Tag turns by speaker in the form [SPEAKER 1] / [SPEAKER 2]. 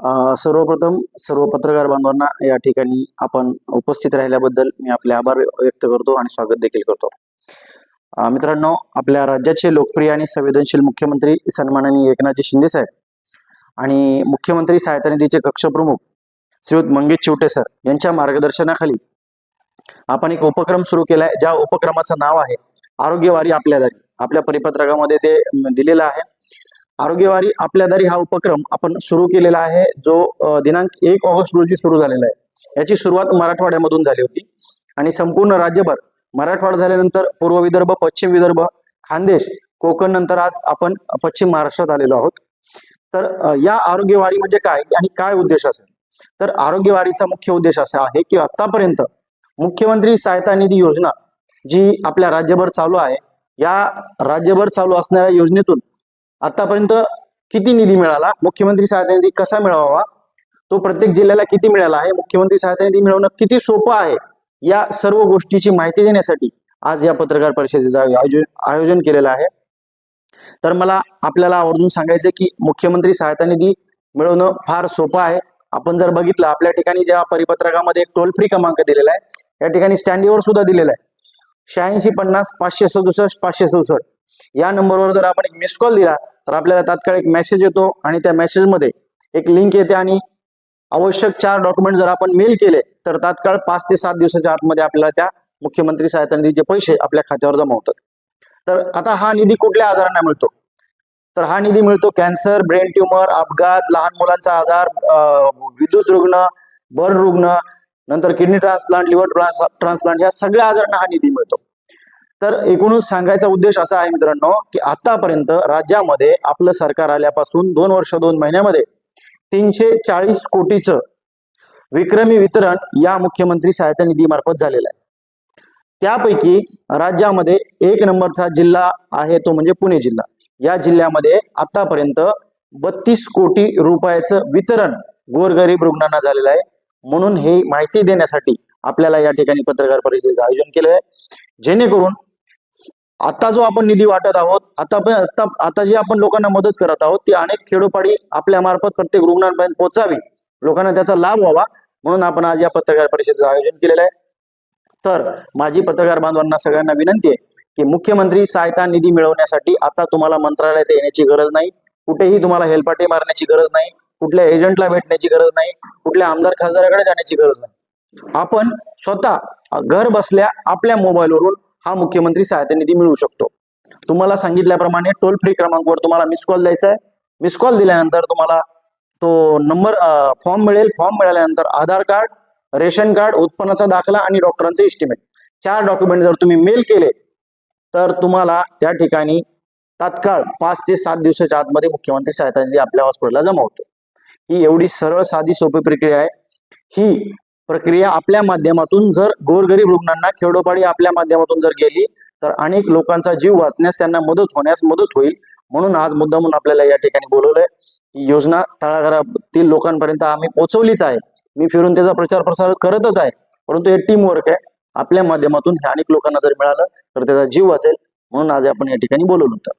[SPEAKER 1] सर्वप्रथम सर्व पत्रकार बांधवांना या ठिकाणी आपण उपस्थित राहिल्याबद्दल मी आपले आभार व्यक्त करतो आणि स्वागत देखील करतो. मित्रांनो आपल्या राज्याचे लोकप्रिय आणि संवेदनशील मुख्यमंत्री सन्माननीय एकनाथजी शिंदे साहेब आणि मुख्यमंत्री सहायता निधीचे कक्षप्रमुख श्रीयुत मंगेश चिवटे सर यांच्या मार्गदर्शनाखाली आपण एक उपक्रम सुरू केलाय ज्या उपक्रमाचं नाव आहे आरोग्यवारी आपल्या दारी. आपल्या परिपत्रकामध्ये ते दिलेलं आहे. आरोग्यवारी आपल्या दारी हा उपक्रम आपण सुरू केलेला आहे जो दिनांक एक ऑगस्ट रोजी सुरू झालेला आहे. याची सुरुवात मराठवाड्यामधून झाली होती. आणि संपूर्ण राज्यभर मराठवाडा झाल्यानंतर पूर्व विदर्भ पश्चिम विदर्भ खानदेश कोकण नंतर आज आपण पश्चिम महाराष्ट्रात आलेलो आहोत. तर या आरोग्यवारी म्हणजे काय आणि काय उद्देश असेल? तर आरोग्यवारीचा मुख्य उद्देश असा आहे की आतापर्यंत मुख्यमंत्री सहायता निधी योजना जी आपल्या राज्यभर चालू आहे या राज्यभर चालू असणाऱ्या योजनेतून आतापर्यंत किती निधी मिळाला? मुख्यमंत्री सहायता निधी कसा मिळवावा? तो प्रत्येक जिल्ह्याला किती मिळाला आहे? मुख्यमंत्री सहायता निधी मिळवणं किती सोपं आहे? या सर्व गोष्टीची माहिती देण्यासाठी आज या पत्रकार परिषदेचं आयोजन आयोजन केलेलं आहे. तर मला आपल्याला आवर्जून सांगायचं की मुख्यमंत्री सहायता निधी मिळवणं फार सोपं आहे. आपण जर बघितलं आपल्या ठिकाणी ज्या परिपत्रकामध्ये एक टोल फ्री क्रमांक दिलेला आहे या ठिकाणी स्टँडीवर सुद्धा दिलेला आहे. शहाऐंशी पन्नास पाचशे सदुसष्ट पाचशे सदुसष्ट. या नंबरवर जर आपण एक मिस कॉल दिला तर आपल्याला तात्काळ एक मेसेज येतो आणि त्या मेसेजमध्ये एक लिंक येते आणि आवश्यक चार डॉक्युमेंट जर आपण मेल केले तर तात्काळ पाच ते सात दिवसाच्या आतमध्ये आपल्याला त्या मुख्यमंत्री सहायता निधीचे पैसे आपल्या खात्यावर जमा होतात. तर आता हा निधी कुठल्या आजारांना मिळतो? तर हा निधी मिळतो कॅन्सर ब्रेन ट्युमर अपघात लहान मुलांचा आजार विद्युत रुग्ण बर्न रुग्ण नंतर किडनी ट्रान्सप्लांट लिव्हर ट्रान्सप्लांट या सगळ्या आजारांना हा निधी मिळतो. तर एकूणच सांगायचा उद्देश असा आहे मित्रांनो की आतापर्यंत राज्यामध्ये आपलं सरकार आल्यापासून दोन वर्ष दोन महिन्यामध्ये तीनशे चाळीस कोटीचं विक्रमी वितरण या मुख्यमंत्री सहायता निधी मार्फत झालेलं आहे. त्यापैकी राज्यामध्ये एक नंबरचा जिल्हा आहे तो म्हणजे पुणे जिल्हा. या जिल्ह्यामध्ये आतापर्यंत बत्तीस कोटी रुपयाचं वितरण गोरगरीब रुग्णांना झालेलं आहे. म्हणून हे माहिती देण्यासाठी आपल्याला या ठिकाणी पत्रकार परिषदेचं आयोजन केलं आहे. जेणेकरून आता जो आपण निधी वाटत आहोत आता आता आता जी आपण लोकांना मदत करत आहोत ती अनेक खेडोपाडी आपल्या मार्फत प्रत्येक रुग्णांपर्यंत पोहोचावी. लोकांना त्याचा लाभ व्हावा. म्हणून आपण आज या पत्रकार परिषदेचं आयोजन केलेलं आहे. तर माझी पत्रकार बांधवांना सगळ्यांना विनंती आहे की मुख्यमंत्री सहायता निधी मिळवण्यासाठी आता तुम्हाला मंत्रालयात येण्याची गरज नाही. कुठेही तुम्हाला हेलपाटे मारण्याची गरज नाही. कुठल्या एजंटला भेटण्याची गरज नाही. कुठल्या आमदार खासदाराकडे जाण्याची गरज नाही. आपण स्वतः घर बसल्या आपल्या मोबाईलवरून हा मुख्यमंत्री सहायता निधी मिळू शकतो. तुम्हाला सांगितल्याप्रमाणे टोल फ्री क्रमांकवर तुम्हाला मिस कॉल द्यायचा आहे मिस कॉल दिल्यानंतर तुम्हाला तो नंबर फॉर्म मिळेल. फॉर्म मिळाल्यानंतर आधार कार्ड रेशन कार्ड उत्पन्नाचा दाखला आणि डॉक्टरांचे इस्टिमेट चार डॉक्युमेंट जर तुम्ही मेल केले तर तुम्हाला त्या ठिकाणी तात्काळ पाच ते सात दिवसाच्या आतमध्ये मुख्यमंत्री सहायता निधी आपल्या हॉस्पिटलला जमा होतो. ही एवढी सरळ साधी सोपी प्रक्रिया आहे. ही प्रक्रिया आपल्या माध्यमातून जर गोरगरीब रुग्णांना खेडोपाडी आपल्या माध्यमातून जर गेली तर अनेक लोकांचा जीव वाचण्यास त्यांना मदत होण्यास मदत होईल. म्हणून आज मुद्दामून आपल्याला या ठिकाणी बोलवलंय. ही योजना तळागाळातील लोकांपर्यंत आम्ही पोहोचवलीच आहे. मी फिरून त्याचा प्रचार प्रसार करतच आहे. परंतु हे टीम वर्क आहे. आपल्या माध्यमातून हे अनेक लोकांना जर मिळालं तर त्याचा जीव वाचेल. म्हणून आज आपण या ठिकाणी बोलवलं होतं.